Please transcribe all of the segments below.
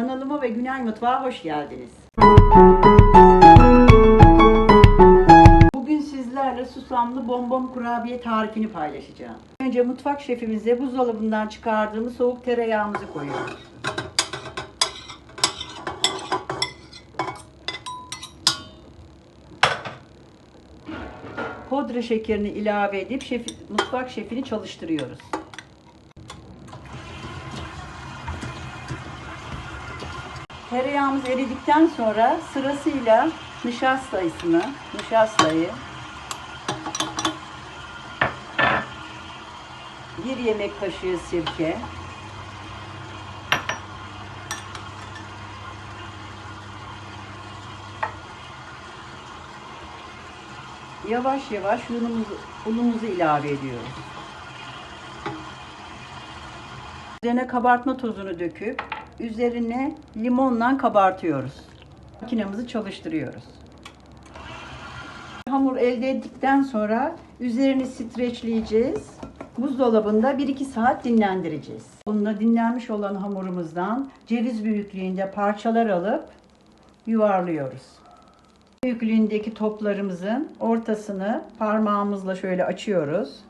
Kanalıma ve Günay Mutfağa hoş geldiniz. Bugün sizlerle susamlı bonbon kurabiye tarifini paylaşacağım. Önce mutfak şefimize buzdolabından çıkardığımız soğuk tereyağımızı koyuyoruz. Pudra şekerini ilave edip şef, mutfak şefini çalıştırıyoruz. Tereyağımız eridikten sonra sırasıyla nişastasını, nişastayı, bir yemek kaşığı sirke, yavaş yavaş unumuzu, unumuzu ilave ediyoruz. Üzerine kabartma tozunu döküp üzerine limonla kabartıyoruz. Makinemizi çalıştırıyoruz. Hamur elde ettikten sonra üzerini streçleyeceğiz. Buzdolabında 1-2 saat dinlendireceğiz. Bunda dinlenmiş olan hamurumuzdan ceviz büyüklüğünde parçalar alıp yuvarlıyoruz. Büyüklüğündeki toplarımızın ortasını parmağımızla şöyle açıyoruz.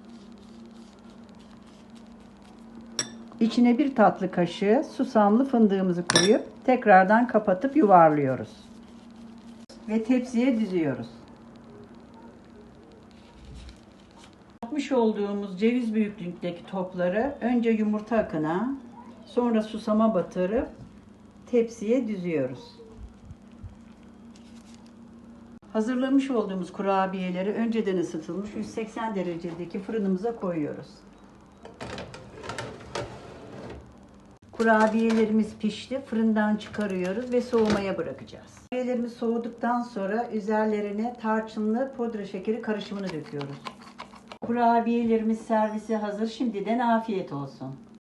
İçine bir tatlı kaşığı susamlı fındığımızı koyup tekrardan kapatıp yuvarlıyoruz. Ve tepsiye diziyoruz. Yapmış olduğumuz ceviz büyüklüğündeki topları önce yumurta akına, sonra susama batırıp tepsiye diziyoruz. Hazırlamış olduğumuz kurabiyeleri önceden ısıtılmış 180 derecedeki fırınımıza koyuyoruz. Kurabiyelerimiz pişti. Fırından çıkarıyoruz ve soğumaya bırakacağız. Kurabiyelerimiz soğuduktan sonra üzerlerine tarçınlı pudra şekeri karışımını döküyoruz. Kurabiyelerimiz servise hazır. Şimdiden afiyet olsun.